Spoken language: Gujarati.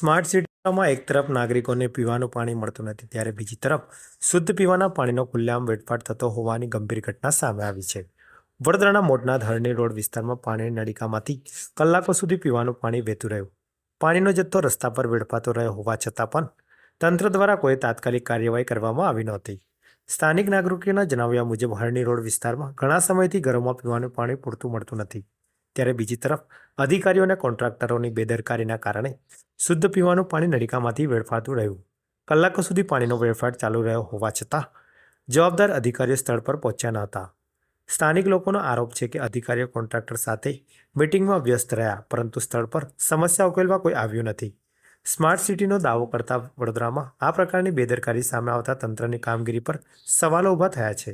સ્માર્ટ સિટીમાં એક તરફ નાગરિકોને પીવાનું પાણી મળતું નથી, ત્યારે બીજી તરફ શુદ્ધ પીવાના પાણીનો ખુલ્લેઆમ વેડફાટ થતો હોવાની ગંભીર ઘટના સામે આવી છે. વડોદરાના મોટના ધરણી રોડ વિસ્તારમાં પાણીની નળિકામાંથી કલાકો સુધી પીવાનું પાણી વહેતું રહ્યું. પાણીનો જથ્થો રસ્તા પર વેડફાતો રહ્યો હોવા છતાં પણ તંત્ર દ્વારા કોઈ તાત્કાલિક કાર્યવાહી કરવામાં આવી નહોતી. સ્થાનિક નાગરિકોના જણાવ્યા મુજબ, હરણી રોડ વિસ્તારમાં ઘણા સમયથી ઘરોમાં પીવાનું પાણી પૂરતું મળતું નથી. ત્યારે બીજી તરફ અધિકારીઓ અને કોન્ટ્રાક્ટરોની બેદરકારીના કારણે શુદ્ધ પીવાનું પાણી નળીકામાંથી વેડફાતું રહ્યું. કલાકો સુધી પાણીનો વેડફાટ ચાલુ રહ્યો હોવા છતાં જવાબદાર અધિકારીઓ સ્થળ પર પહોંચ્યા ન હતા. સ્થાનિક લોકોનો આરોપ છે કે અધિકારીઓ કોન્ટ્રાક્ટર સાથે મિટિંગમાં વ્યસ્ત રહ્યા, પરંતુ સ્થળ પર સમસ્યા ઉકેલવા કોઈ આવ્યું નથી. સ્માર્ટ સિટીનો દાવો કરતા વડોદરામાં આ પ્રકારની બેદરકારી સામે આવતા તંત્રની કામગીરી પર સવાલો ઊભા થયા છે.